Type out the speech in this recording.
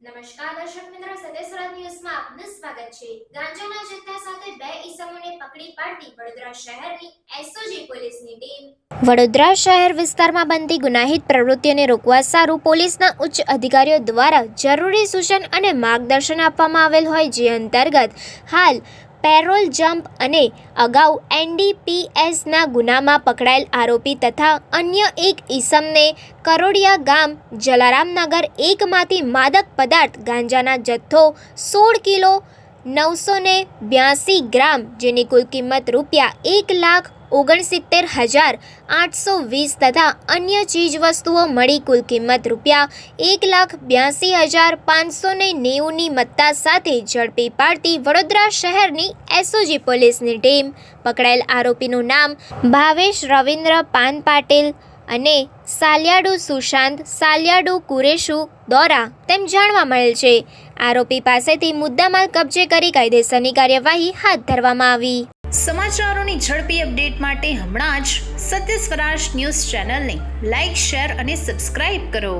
નમસ્કાર, દર્શક મિત્રો સદેશરાજ ન્યૂઝમાં આપનું સ્વાગત છે. ગાંજાના જથ્થા સાથે બે ઈસમોને પકડી પાડતી વડોદરા શહેરની એસઓજી પોલીસની ટીમ. વડોદરા શહેર વિસ્તારમાં બનતી ગુનાહિત પ્રવૃત્તિઓને રોકવા સારું પોલીસના ઉચ્ચ અધિકારીઓ દ્વારા જરૂરી સૂચન અને માર્ગદર્શન આપવામાં આવેલ હોય, જે અંતર્ગત હાલ પેરોલ જમ્પ અને અગાઉ એનડીપીએસના ગુનામાં પકડાયેલ આરોપી તથા અન્ય એક ઈસમને કરોડિયા ગામ જલારામનગર એકમાંથી માદક પદાર્થ ગાંજાના જથ્થો સોળ કિલો નવસો ને બ્યાસી ગ્રામ, જેની કુલ કિંમત રૂપિયા એક લાખ ઓગણસિત્તેર હજાર આઠસો વીસ તથા અન્ય ચીજવસ્તુઓ મળી કુલ કિંમત રૂપિયા એક લાખ બ્યાસી હજાર પાંચસો ને નેવુંની મત્તા સાથે ઝડપી પાડતી વડોદરા શહેરની એસઓજી પોલીસની ટીમ. પકડાયેલ આરોપીનું નામ ભાવેશ રવિન્દ્ર પાન પાટીલ અને સાલિયાડુ સુશાંત, સાલિયાડુ કુરેશુ, દોરા તેમ જાણવા મળેલ છે. આરોપી પાસેથી મુદ્દામાલ કબજે કરી કાયદેસરની કાર્યવાહી હાથ ધરવામાં આવી. સમાચારોની ઝડપી અપડેટ માટે હમણાં જ સત્ય સ્વરાજ ન્યૂઝ ચેનલને લાઇક શેર અને સબસ્ક્રાઇબ કરો.